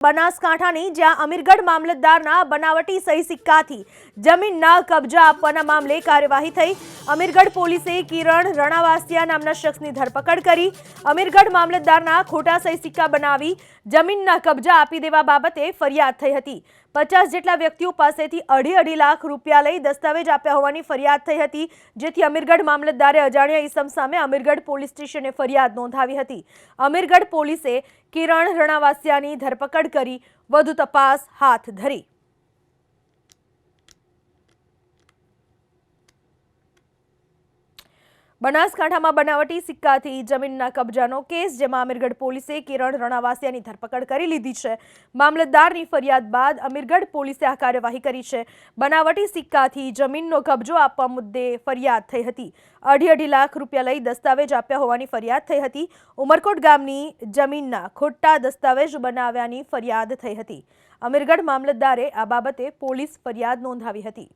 બનાસકાંઠાની, જ્યાં અમીરગઢ મામલતદારના બનાવટી સહી સિક્કાથી જમીનના કબજા આપવાના મામલે કાર્યવાહી થઈ. અમીરગઢ પોલીસે કિરણ રણાવાસિયા નામના શખ્સની ધરપકડ કરી. અમીરગઢ મામલતદારના ખોટા સહી સિક્કા બનાવી જમીનના કબજા આપી દેવા બાબતે ફરિયાદ થઈ હતી. પચાસ જેટલા વ્યક્તિઓ પાસેથી અઢી અઢી લાખ રૂપિયા લઈ દસ્તાવેજ આપ્યા હોવાની ફરિયાદ થઈ હતી, જેથી અમીરગઢ મામલતદારે અજાણ્યા ઈસમ સામે અમીરગઢ પોલીસ સ્ટેશને ફરિયાદ નોંધાવી હતી. અમીરગઢ પોલીસે કિરણ રણાવાસિયાની ધરપકડ કરી વધુ તપાસ હાથ ધરી. બનાસકાંઠામાં બનાવટી સિક્કાથી જમીનના કબજાનો કેસ, જેમાં અમીરગઢ પોલીસે કિરણ રણાવાસિયાની ધરપકડ કરી લીધી છે. મામલતદારની ફરિયાદ બાદ અમીરગઢ પોલીસે આ કાર્યવાહી કરી છે. બનાવટી સિક્કાથી જમીનનો કબજો આપવા મુદ્દે ફરિયાદ થઈ હતી. અઢી અઢી લાખ રૂપિયા લઈ દસ્તાવેજ આપ્યા હોવાની ફરિયાદ થઈ હતી. ઉમરકોટ ગામની જમીનના ખોટા દસ્તાવેજ બનાવ્યાની ફરિયાદ થઈ હતી. અમીરગઢ મામલતદારે આ બાબતે પોલીસ ફરિયાદ નોંધાવી હતી.